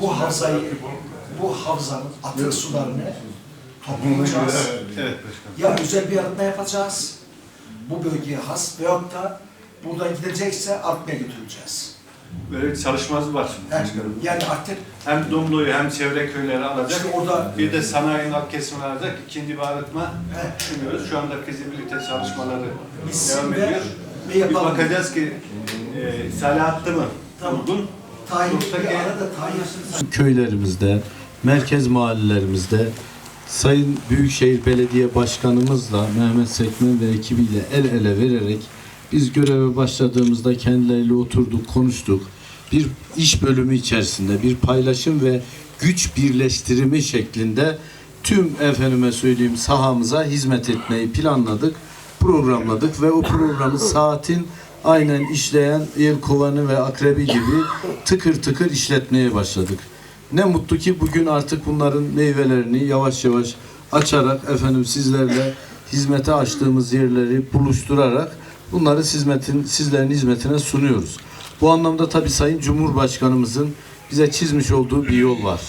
bu havzayı, bu havzanın atık sularını toplayacağız. Evet. Ya özel bir arıtma yapacağız. Bu bölgeye has veyahut da buradan gidecekse artmaya götüreceğiz. Böyle bir çalışmamız var şimdi Yani, başkanım. yani artık Hem Dumlu'yu hem çevre köyleri alacak. işte orada Bir de sanayinin alt kesimi alacak. İkinci bir arıtma he, düşünüyoruz. Şu anda fizibilite çalışmaları Bitsin devam ediyor. Bir bakacağız ki e, salahatlı mı? Tamam. Uygun. Köylerimizde, merkez mahallelerimizde Sayın Büyükşehir Belediye Başkanımızla Mehmet Sekmen ve ekibiyle el ele vererek biz göreve başladığımızda kendileriyle oturduk, konuştuk. Bir iş bölümü içerisinde bir paylaşım ve güç birleştirimi şeklinde tüm efendime söyleyeyim sahamıza hizmet etmeyi planladık, programladık ve o programı saatin aynen işleyen el kovanı ve akrebi gibi tıkır tıkır işletmeye başladık. Ne mutlu ki bugün artık bunların meyvelerini yavaş yavaş açarak efendim sizlerle hizmete açtığımız yerleri buluşturarak bunları hizmetin sizlerin hizmetine sunuyoruz. Bu anlamda tabii Sayın Cumhurbaşkanımızın bize çizmiş olduğu bir yol var.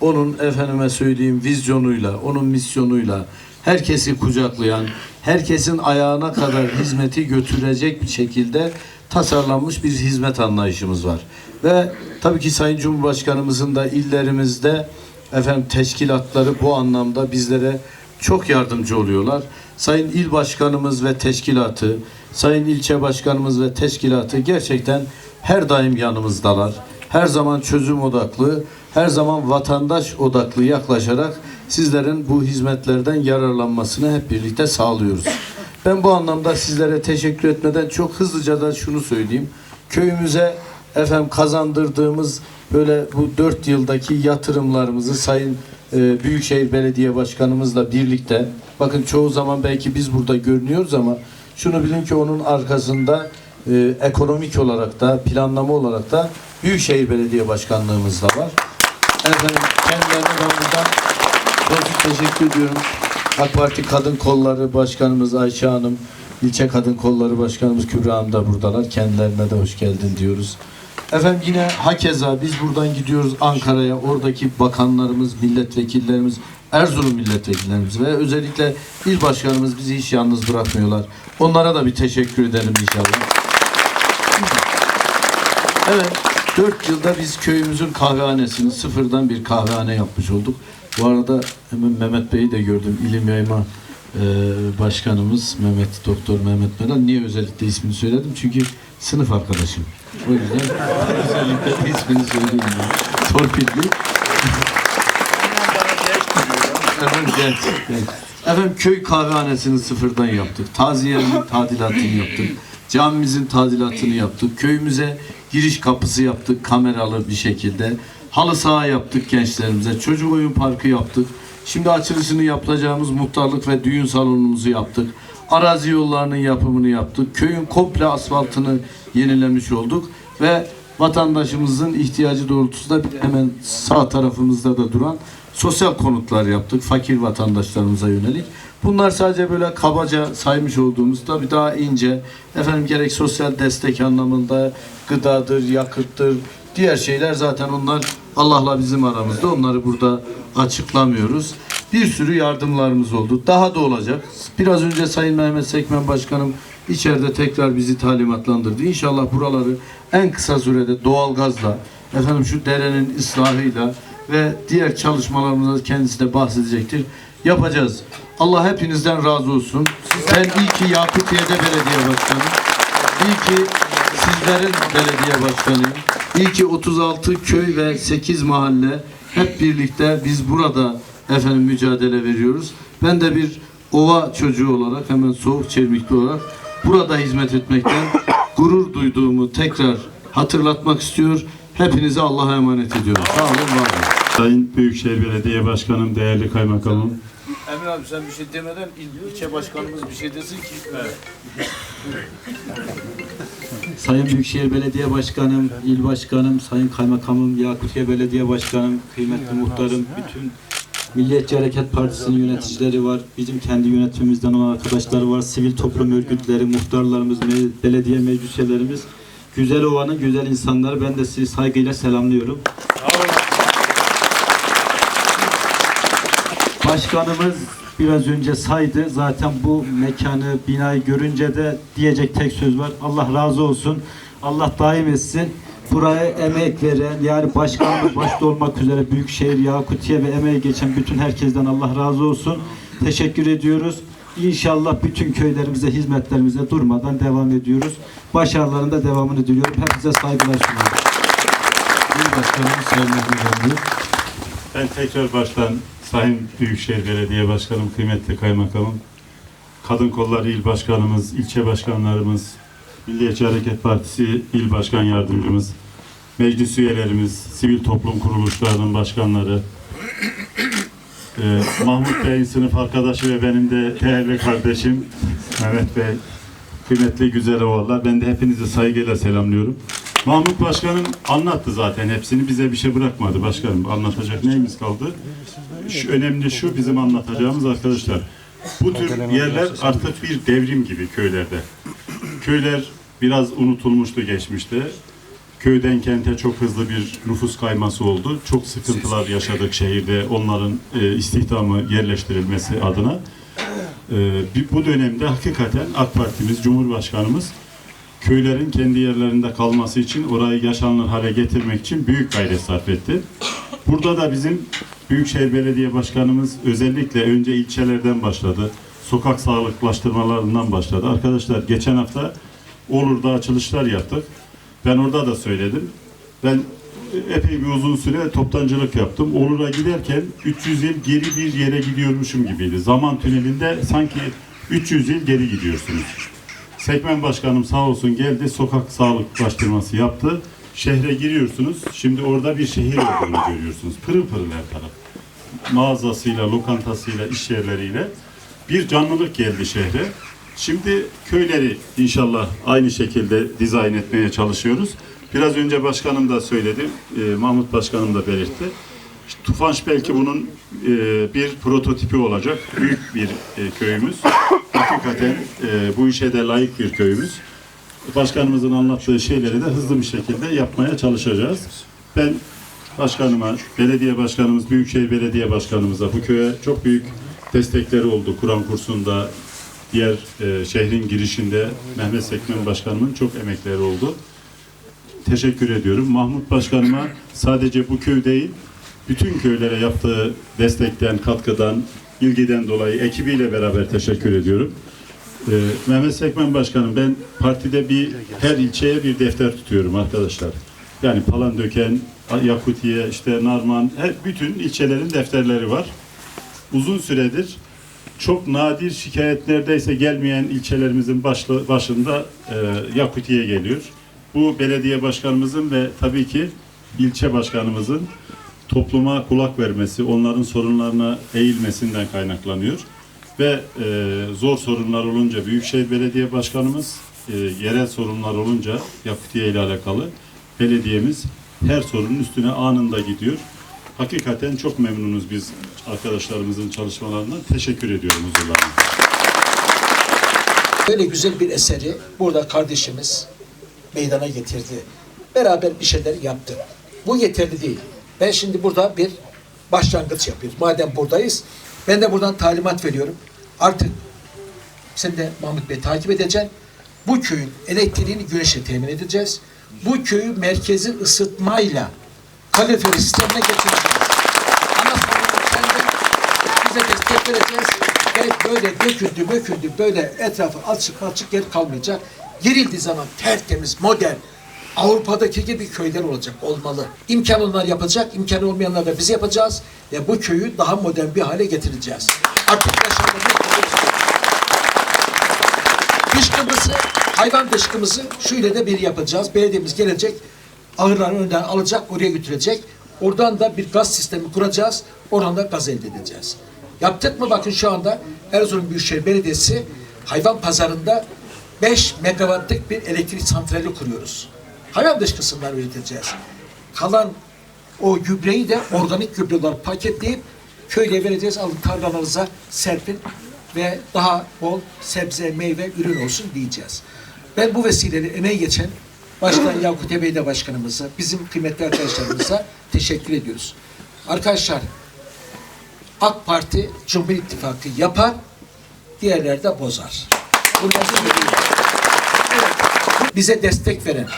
Onun efendime söyleyeyim vizyonuyla, onun misyonuyla herkesi kucaklayan, herkesin ayağına kadar hizmeti götürecek bir şekilde tasarlanmış bir hizmet anlayışımız var. Ve tabii ki Sayın Cumhurbaşkanımızın da illerimizde efendim teşkilatları bu anlamda bizlere çok yardımcı oluyorlar. Sayın İl Başkanımız ve teşkilatı, Sayın İlçe Başkanımız ve teşkilatı gerçekten her daim yanımızdalar. Her zaman çözüm odaklı, her zaman vatandaş odaklı yaklaşarak sizlerin bu hizmetlerden yararlanmasını hep birlikte sağlıyoruz. Ben bu anlamda sizlere teşekkür etmeden çok hızlıca da şunu söyleyeyim. Köyümüze efendim kazandırdığımız böyle bu dört yıldaki yatırımlarımızı Sayın e, Büyükşehir Belediye Başkanımızla birlikte bakın çoğu zaman belki biz burada görünüyoruz ama şunu bilin ki onun arkasında e, ekonomik olarak da planlama olarak da Büyükşehir Belediye Başkanlığımız da var. Efendim kendilerine ben buradan sonsuz teşekkür ediyorum. AK Parti Kadın Kolları Başkanımız Ayşe Hanım, İlçe Kadın Kolları Başkanımız Kübra Hanım da buradalar. Kendilerine de hoş geldin diyoruz. Efendim yine hakeza biz buradan gidiyoruz Ankara'ya. Oradaki bakanlarımız, milletvekillerimiz, Erzurum milletvekillerimiz ve özellikle il başkanımız bizi hiç yalnız bırakmıyorlar. Onlara da bir teşekkür edelim inşallah. Evet, dört yılda biz köyümüzün kahvehanesini sıfırdan bir kahvehane yapmış olduk. Bu arada hemen Mehmet Bey'i de gördüm. İlim Yayma e, Başkanımız Mehmet, Doktor Mehmet Meral. Niye özellikle ismini söyledim? Çünkü sınıf arkadaşım. O yüzden özellikle ismini söyleyeyim. Torpilli. Efendim genç, genç. Efendim köy kahvehanesini sıfırdan yaptık. Taziyenin tadilatını yaptık. Camimizin tadilatını yaptık. Köyümüze giriş kapısı yaptık kameralı bir şekilde. Halı saha yaptık gençlerimize. Çocuk oyun parkı yaptık. Şimdi açılışını yapacağımız muhtarlık ve düğün salonumuzu yaptık. Arazi yollarının yapımını yaptık. Köyün komple asfaltını yenilemiş olduk ve vatandaşımızın ihtiyacı doğrultusunda bir hemen sağ tarafımızda da duran sosyal konutlar yaptık fakir vatandaşlarımıza yönelik. Bunlar sadece böyle kabaca saymış olduğumuz tabii daha ince efendim gerek sosyal destek anlamında gıdadır, yakıttır, diğer şeyler zaten onlar Allah'la bizim aramızda onları burada açıklamıyoruz. Bir sürü yardımlarımız oldu. Daha da olacak. Biraz önce Sayın Mehmet Sekmen Başkanım içeride tekrar bizi talimatlandırdı. İnşallah buraları en kısa sürede doğalgazla, efendim şu derenin ıslahıyla ve diğer çalışmalarımızda kendisi de bahsedecektir. Yapacağız. Allah hepinizden razı olsun. Ben iyi ki Yakutiye'de belediye başkanım. İyi ki sizlerin belediye başkanıyım. İyi ki 36 köy ve 8 mahalle hep birlikte biz burada efendim mücadele veriyoruz. Ben de bir ova çocuğu olarak hemen soğuk çermikli olarak burada hizmet etmekten gurur duyduğumu tekrar hatırlatmak istiyor. Hepinize Allah'a emanet ediyorum. Sağ olun, var olun. Sayın Büyükşehir Belediye Başkanım, değerli kaymakamım, Emir abi sen bir şey demeden il, ilçe başkanımız bir şey desin ki. Sayın Büyükşehir Belediye Başkanım, İl Başkanım, Sayın Kaymakamım, Yakutiye Belediye Başkanım, kıymetli muhtarım, bütün Milliyetçi Hareket Partisi'nin yöneticileri var, bizim kendi yönetimimizden olan arkadaşlar var, sivil toplum örgütleri, muhtarlarımız, belediye meclis üyelerimiz. Güzel Ova'nın güzel insanları ben de sizi saygıyla selamlıyorum. Başkanımız biraz önce saydı. Zaten bu mekanı, binayı görünce de diyecek tek söz var. Allah razı olsun. Allah daim etsin. Buraya emek veren, yani başkanımız başta olmak üzere Büyükşehir, Yakutiye ve emeği geçen bütün herkesten Allah razı olsun. Teşekkür ediyoruz. İnşallah bütün köylerimize, hizmetlerimize durmadan devam ediyoruz. Başarıların da devamını diliyorum. Hepinize saygılar sunuyorum. Ben tekrar baştan Sayın Büyükşehir Belediye Başkanım, kıymetli kaymakamım, Kadın Kolları İl Başkanımız, ilçe başkanlarımız, Milliyetçi Hareket Partisi İl Başkan Yardımcımız, meclis üyelerimiz, sivil toplum kuruluşlarının başkanları, e, Mahmut Bey'in sınıf arkadaşı ve benim de değerli kardeşim Mehmet Bey, kıymetli güzel oğullar. Ben de hepinizi saygıyla selamlıyorum. Mahmut Başkanım anlattı zaten hepsini. Bize bir şey bırakmadı başkanım. Anlatacak neyimiz kaldı? Şu, önemli şu bizim anlatacağımız arkadaşlar. Bu tür yerler artık bir devrim gibi köylerde. Köyler biraz unutulmuştu geçmişte. Köyden kente çok hızlı bir nüfus kayması oldu. Çok sıkıntılar yaşadık şehirde onların e, istihdamı yerleştirilmesi adına. E, bu dönemde hakikaten AK Partimiz, Cumhurbaşkanımız köylerin kendi yerlerinde kalması için orayı yaşanılır hale getirmek için büyük gayret sarf etti. Burada da bizim Büyükşehir Belediye Başkanımız özellikle önce ilçelerden başladı. Sokak sağlıklaştırmalarından başladı. Arkadaşlar geçen hafta Olur'da açılışlar yaptık. Ben orada da söyledim. Ben epey bir uzun süre toptancılık yaptım. Olur'a giderken 300 yıl geri bir yere gidiyormuşum gibiydi. Zaman tünelinde sanki 300 yıl geri gidiyorsunuz. Sekmen Başkanım sağ olsun geldi, sokak sağlıklaştırması yaptı. Şehre giriyorsunuz, şimdi orada bir şehir olduğunu görüyorsunuz. Pırıl pırıl her taraf. Mağazasıyla, lokantasıyla, iş yerleriyle bir canlılık geldi şehre. Şimdi köyleri inşallah aynı şekilde dizayn etmeye çalışıyoruz. Biraz önce başkanım da söyledi, e, Mahmut Başkanım da belirtti. İşte Tufanş belki bunun e, bir prototipi olacak. Büyük bir e, köyümüz. Hakikaten e, bu işe de layık bir köyümüz. Başkanımızın anlattığı şeyleri de hızlı bir şekilde yapmaya çalışacağız. Ben başkanıma, belediye başkanımız, Büyükşehir Belediye Başkanımıza bu köye çok büyük destekleri oldu. Kur'an kursunda, diğer e, şehrin girişinde Mehmet Sekmen Başkanımın çok emekleri oldu. Teşekkür ediyorum. Mahmut Başkanıma sadece bu köy değil, bütün köylere yaptığı destekten, katkıdan, ilgiden dolayı ekibiyle beraber teşekkür ediyorum. Ee, Mehmet Sekmen Başkanım ben partide bir her ilçeye bir defter tutuyorum arkadaşlar. Yani Palandöken, Yakutiye, işte Narman, her, bütün ilçelerin defterleri var. Uzun süredir çok nadir şikayet neredeyse gelmeyen ilçelerimizin başlı, başında e, Yakutiye geliyor. Bu belediye başkanımızın ve tabii ki ilçe başkanımızın topluma kulak vermesi, onların sorunlarına eğilmesinden kaynaklanıyor. Ve e, zor sorunlar olunca Büyükşehir Belediye Başkanımız, e, yerel sorunlar olunca Yakutiye ile alakalı belediyemiz her sorunun üstüne anında gidiyor. Hakikaten çok memnunuz biz arkadaşlarımızın çalışmalarından. Teşekkür ediyorum huzurlarına. Böyle güzel bir eseri burada kardeşimiz meydana getirdi. Beraber bir şeyler yaptı. Bu yeterli değil. Ben şimdi burada bir başlangıç yapıyoruz. Madem buradayız, ben de buradan talimat veriyorum. Artık sen de Mahmut Bey takip edeceksin. Bu köyün elektriğini güneşe temin edeceğiz. Bu köyü merkezi ısıtmayla kaloriferi sistemine getireceğiz. Ama sonra sen de bize destek vereceğiz. Evet böyle döküldü, döküldü, böyle etrafı açık açık yer kalmayacak. Girildiği zaman tertemiz, modern, Avrupa'daki gibi köyler olacak, olmalı. İmkan olanlar yapacak, imkanı olmayanlar da biz yapacağız. Ve bu köyü daha modern bir hale getireceğiz. Artık yaşamda bir Dışkımızı, hayvan dışkımızı şöyle de bir yapacağız. Belediyemiz gelecek, ahırların önünden alacak, oraya götürecek. Oradan da bir gaz sistemi kuracağız. Oradan da gaz elde edeceğiz. Yaptık mı bakın şu anda Erzurum Büyükşehir Belediyesi hayvan pazarında 5 megawattlık bir elektrik santrali kuruyoruz. Hayvan dışkısından üreteceğiz. Kalan o gübreyi de organik gübre olarak paketleyip köye vereceğiz. Alın tarlalarınıza serpin ve daha bol sebze, meyve, ürün olsun diyeceğiz. Ben bu vesileyle emeği geçen Başkan Yakut Ebeyde Başkanımıza, bizim kıymetli arkadaşlarımıza teşekkür ediyoruz. Arkadaşlar, AK Parti Cumhur İttifakı yapar, diğerleri de bozar. Bize destek veren,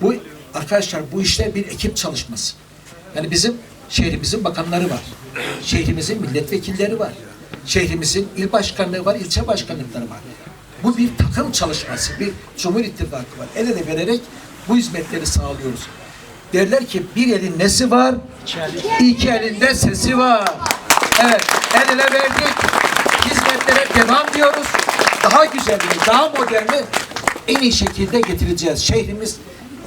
bu arkadaşlar bu işler bir ekip çalışması. Yani bizim şehrimizin bakanları var. Şehrimizin milletvekilleri var. Şehrimizin il başkanlığı var, ilçe başkanlıkları var. Bu bir takım çalışması, bir Cumhur İttifakı var. El ele vererek bu hizmetleri sağlıyoruz. Derler ki bir elin nesi var? İki elinde sesi var. Evet, el ele verdik. Hizmetlere devam diyoruz. Daha güzelini, daha moderni en iyi şekilde getireceğiz. Şehrimiz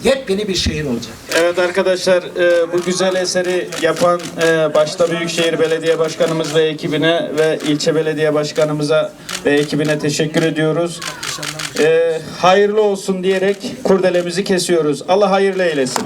yepyeni bir şehir olacak. Evet arkadaşlar e, bu güzel eseri yapan e, başta Büyükşehir Belediye Başkanımız ve ekibine ve ilçe belediye başkanımıza ve ekibine teşekkür ediyoruz. E, hayırlı olsun diyerek kurdelemizi kesiyoruz. Allah hayırlı eylesin.